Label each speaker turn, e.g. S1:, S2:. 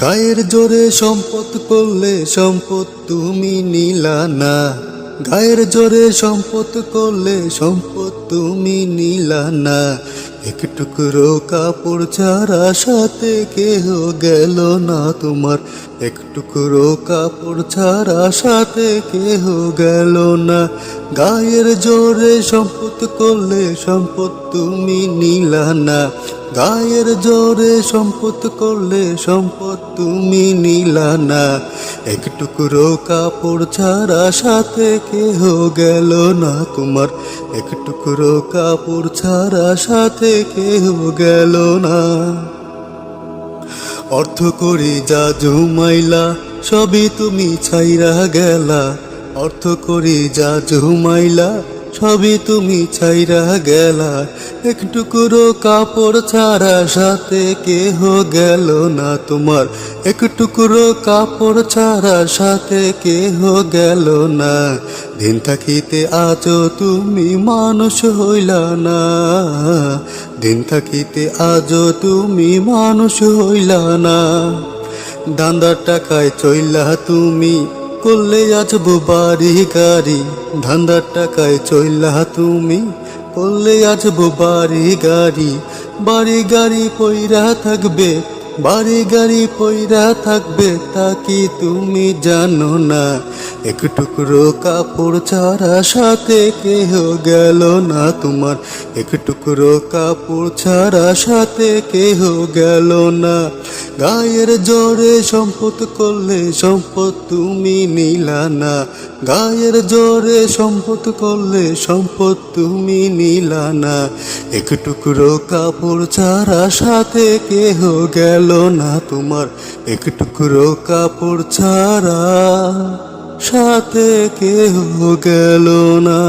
S1: গায়ের জোরে সম্পদ করলে সম্পদ তুমি নিলা না। গায়ের জোরে সম্পদ করলে সম্পদ তুমি নিলা না। এক টুকরো কাপড় ছাড়া সাথে কেহ গেল না তোমার। এক টুকরো কাপড় ছাড়া সাথে কেহ গেল না। গায়ের জোরে সম্পদ করলে সম্পদ তুমি নিলা না। গায়ের জোরে সম্পদ করলে সম্পদ তুমি নিলা না। এক টুকরো কাপড় ছাড়া সাথে কেহ গেল না তোমার। এক টুকরো কাপড় ছাড়া সাথে কেহ গেল না। অর্থ করি যা জুমাইলা সবই তুমি ছাইরা গেলা। অর্থ করি যা জুমাইলা সবই তুমি ছাইরা গেলা। একটু করে কাপড় ছাড়া সাথে কেহ গেল না তোমার। একটু করে কাপড় ছাড়া সাথে কেহ গেল না। দিন থাকিতে আজও তুমি মানুষ হইলা না। দিন থাকিতে আজও তুমি মানুষ হইলা না। দান্দার টাকায় চইলা তুমি করলে আজবো বাড়ি গাড়ি ধান্দার টাকায় চইলা তুমি করলে আজবো বাড়ি গাড়ি বাড়ি গাড়ি পইরা থাকবে বাড়ি গাড়ি পইরা থাকবে তা কি তুমি জানো না। এক টুকরো কাপড় ছাড়া সাথে কেহ গেল না তোমার। এক টুকরো কাপড় ছাড়া সাথে কেহ গেল না। গায়ের জোরে সম্পদ করলে সম্পদ তুমি নিলা না। গায়ের জোরে সম্পদ করলে সম্পদ তুমি নিলা না। এক টুকরো কাপড় ছাড়া সাথে কেহ গেল না তোমার। এক টুকরো কাপড় ছাড়া সাথে কেহ গেল না।